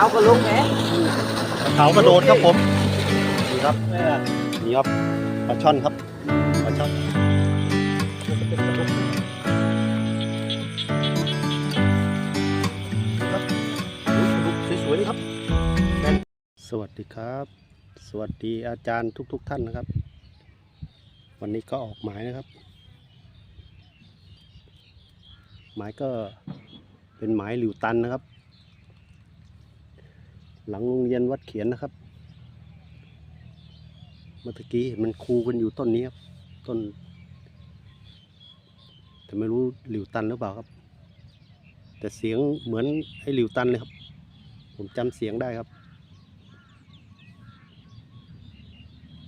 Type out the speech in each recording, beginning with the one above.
ขาวก็ลงแหมเขากระโดดครับผมนี่ครับนี่ครับปลาช่อนครับปลาช่อนครับโอ้ยปลาดุกสวยๆนี่ครับ สวัสดีครับ สวัสดีอาจารย์ทุกๆท่านนะครับ วันนี้ก็ออกหมายนะครับ หมายก็เป็นหมายหลิวตันนะครับ หลังโรงเรียนวัดเขียนนะครับเมื่อกี้มันคูกันอยู่ต้นนี้ครับต้น แต่ไม่รู้หลิวตันหรือเปล่าครับ แต่เสียงเหมือนไอ้หลิวตันเลยครับ ผมจำเสียงได้ครับ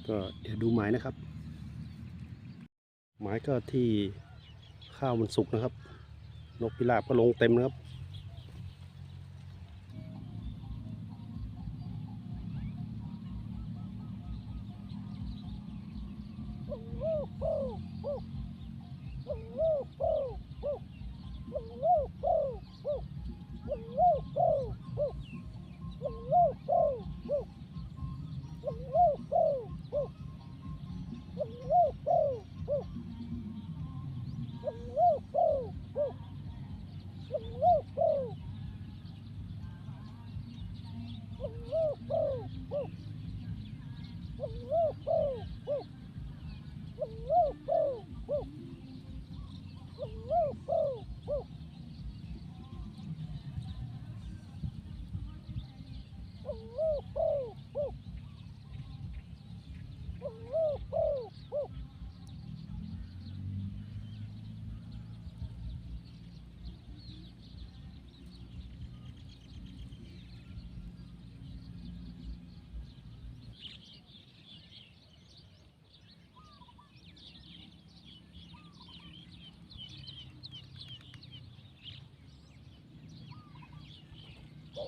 ก็เดี๋ยวดูหมายนะครับ หมายก็ที่ข้าวมันสุกนะครับ นกพิราบก็ลงเต็มนะครับ เ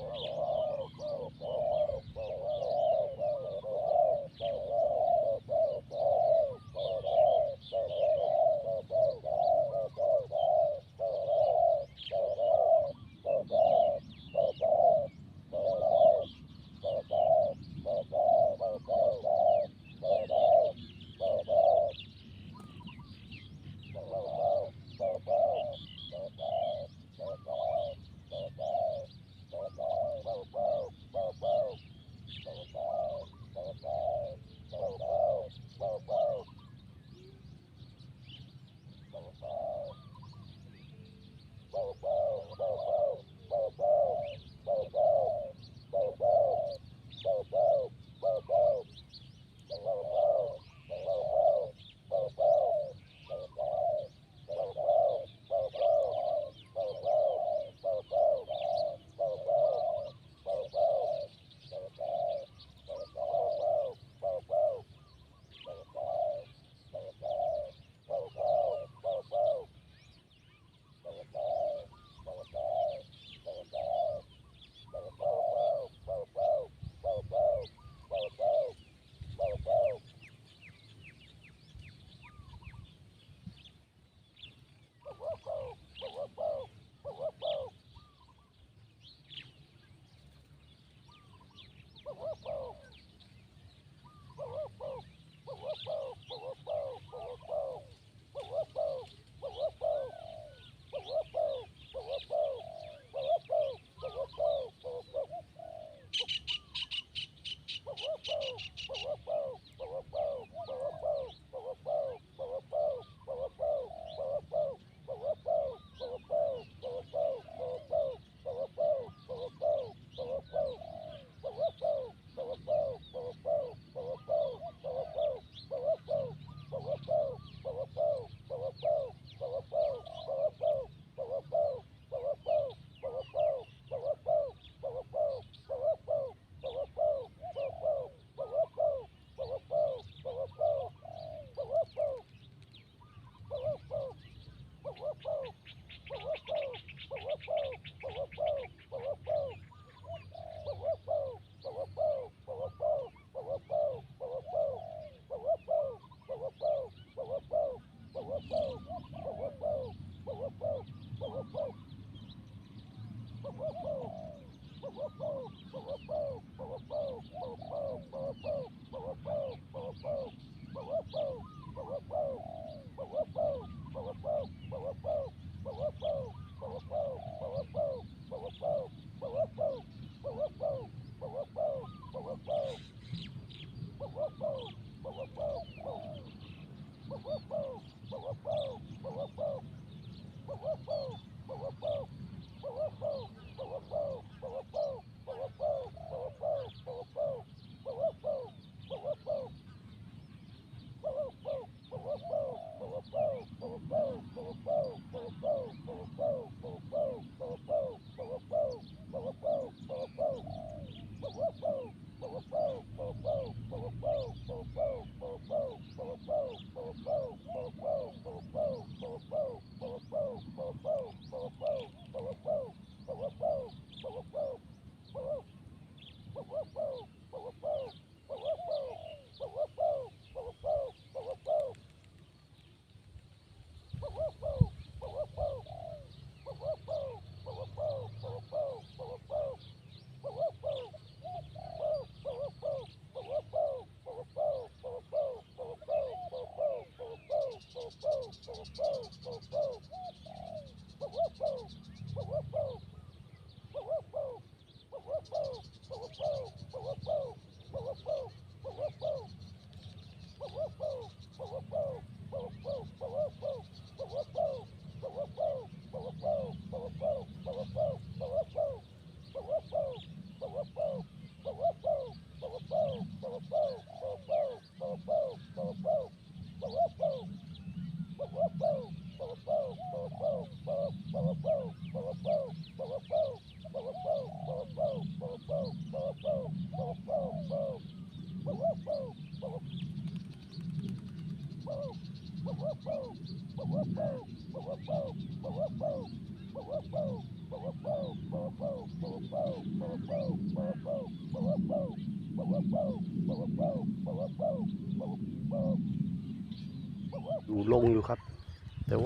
Oh,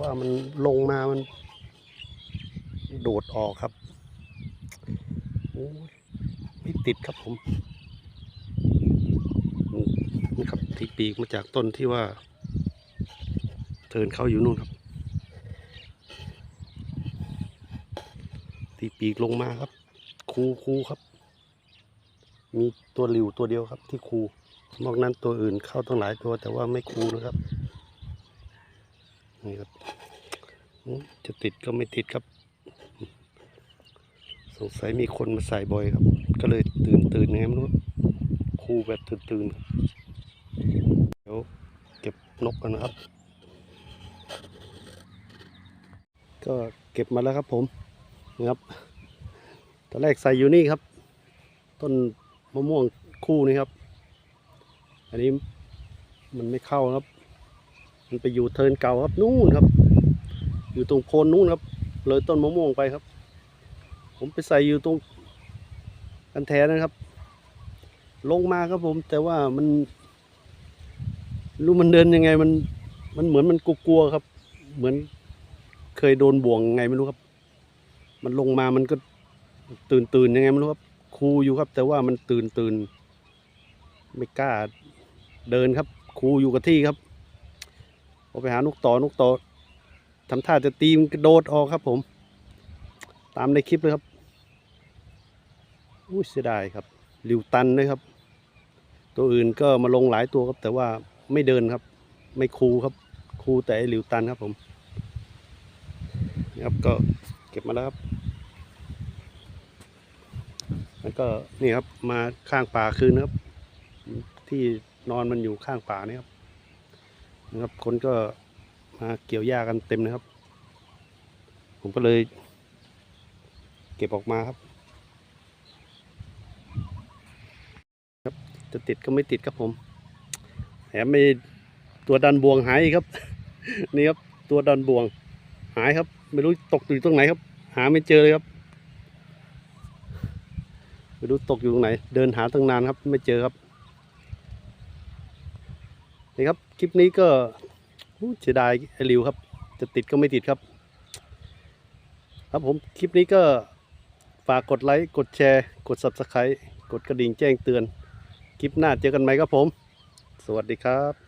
ว่ามันลงมามันโดดออกครับโอ้ยไม่ติดครับผมนี่ครับที่ปีกมาจากต้นที่ว่าเทินเข้าอยู่นู่นครับที่ปีกลงมาครับ คูคูครับ มีตัวหลิวตัวเดียวครับที่คูนอกนั้นตัวอื่นเข้าตั้งหลายตัวแต่ว่าไม่คูนะครับ นี่ครับจะติดก็ไม่ติดครับ สงสัยมีคนมาใส่บ่อยครับ ก็เลยตื่นตื่นยังไงไม่รู้คูแบบตื่นตื่นเดี๋ยวเก็บนกกันนะครับ ก็เก็บมาแล้วครับผมนะครับตอนแรกใส่อยู่นี่ครับ ต้นมะม่วงคู่นี้ครับ อันนี้มันไม่เข้าครับ มันไปอยู่เทินเก่าครับนู่นครับ อยู่ตรงโคนนู่นครับ เลยต้นมะม่วงไปครับ ผมไปใส่อยู่ตรงกันแทนะครับ ลงมาครับผม แต่ว่ามันรู้มันเดินยังไงมัน มันเหมือนมันกลัวๆครับ เหมือนเคยโดนบ่วงไงไม่รู้ครับ มันลงมามันก็ตื่นตื่นๆยังไงไม่รู้ครับคูอยู่ครับ แต่ว่ามันตื่นตื่นๆไม่กล้าเดินครับคูอยู่กับที่ครับ อไปหานกต่อนกต่อทำท่าจะตีมกระโดดออกครับผม ตามในคลิปเลยครับอุ้ยเสียดายครับหลิวตันเลยครับ ตัวอื่นก็มาลงหลายตัวครับ แต่ว่าไม่เดินครับ ไม่คูครับ คูแต่หลิวตันครับผมนี่ครับก็เก็บมาแล้วครับแล้วก็นี่ครับมาข้างป่าคืนนะครับ ที่นอนมันอยู่ข้างป่านี่ครับ นะครับ คนก็มาเกี่ยวหญ้ากันเต็มนะครับ ผมก็เลย เก็บออกมาครับ ครับ จะติดก็ไม่ติดครับผมแถมไม่ตัวดันบวงหายครับ นี่ครับ ตัวดันบวงหายครับ ไม่รู้ตกอยู่ตรงไหนครับ หาไม่เจอเลยครับไม่รู้ตกอยู่ตรงไหน เดินหาตั้งนานครับ ไม่เจอครับ นี่ครับคลิปนี้ก็เสียดายไอริวครับ จะติดก็ไม่ติดครับ ครับผมคลิปนี้ก็ฝากกดไลค์กดแชร์ กด Subscribe กดกระดิ่งแจ้งเตือน คลิปหน้าเจอกันไหมครับผม สวัสดีครับ